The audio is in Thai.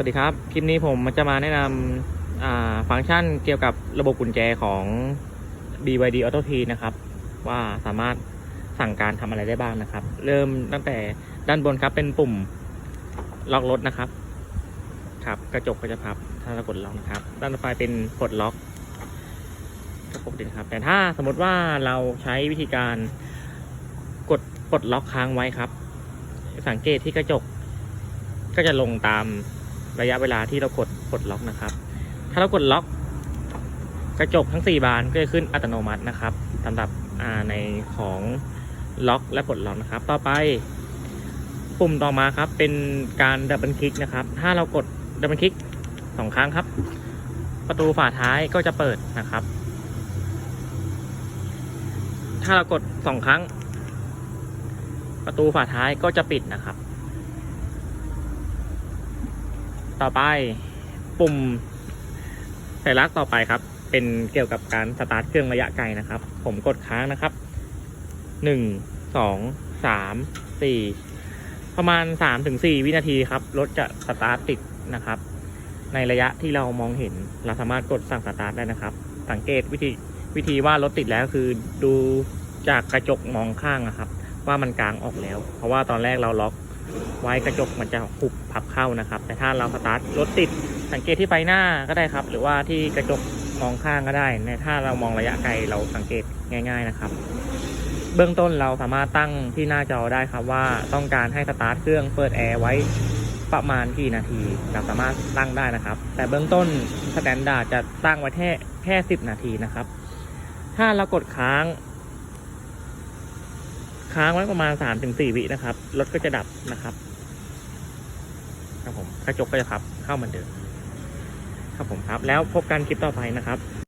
วัสดีครับ คลิปนี้ผมจะมาแนะนำฟังก์ชันเกี่ยวกับระบบกุญแจของ BYD Auto Key นะครับ ว่าสามารถสั่งการทำอะไรได้บ้างนะครับ เริ่มตั้งแต่ด้านบนครับเป็นปุ่มล็อกรถนะครับ ครับกระจกก็จะพับถ้าเรากดล็อกนะครับ ด้านต่อไปเป็นกดล็อกกระปกตินะครับ แต่ถ้าสมมติว่าเราใช้วิธีการกดปลดล็อกค้างไว้ครับ สังเกตที่กระจกก็จะลงตาม ระยะเวลาที่เรากดปลดล็อกนะครับ ถ้าเรากดล็อก กระจกทั้ง 4 บานก็จะขึ้นอัตโนมัตินะครับสำหรับในของล็อกและปลดล็อกนะครับ ต่อไปปุ่มต่อมาครับเป็นการดับเบิลคลิกนะครับ ถ้าเรากดดับเบิลคลิกสองครั้งครับ ประตูฝาท้ายก็จะเปิดนะครับ ถ้าเรากดสองครั้ง ประตูฝาท้ายก็จะปิดนะครับ ต่อไปปุ่มสัญลักษณ์ต่อไปครับ เป็นเกี่ยวกับการสตาร์ทเครื่องระยะไกลนะครับ ผมกดค้างนะครับหนึ่งสองสามสี่ประมาณสามถึงสี่วินาทีครับรถจะสตาร์ทติดนะครับ ในระยะที่เรามองเห็นเราสามารถกดสั่งสตาร์ทได้นะครับ สังเกตวิธีวิธีว่ารถติดแล้วคือดูจากกระจกมองข้างนะครับ ว่ามันกลางออกแล้ว เพราะว่าตอนแรกเราล็อก ไว้กระจกมันจะหุบพับเข้านะครับ แต่ถ้าเราสตาร์ทรถติดสังเกตที่ไฟหน้าก็ได้ครับ หรือว่าที่กระจกมองข้างก็ได้ในถ้าเรามองระยะไกลเราสังเกตง่าย ๆนะครับ เบื้องต้นเราสามารถตั้งที่หน้าจอได้ครับว่าต้องการให้สตาร์ทเครื่องเปิดแอร์ไว้ประมาณกี่นาทีเราสามารถตั้งได้นะครับ แต่เบื้องต้นสแตนดาร์ดจะตั้งไว้แค่แค่สิบนาทีนะครับ ถ้าเรากดค้าง ค้างไว้ประมาณสามถึงสี่วินะครับ รถก็จะดับนะครับ ครับผมกระจกก็จะพับเข้าเหมือนเดิม ครับผมครับ แล้วพบกันคลิปต่อไปนะครับ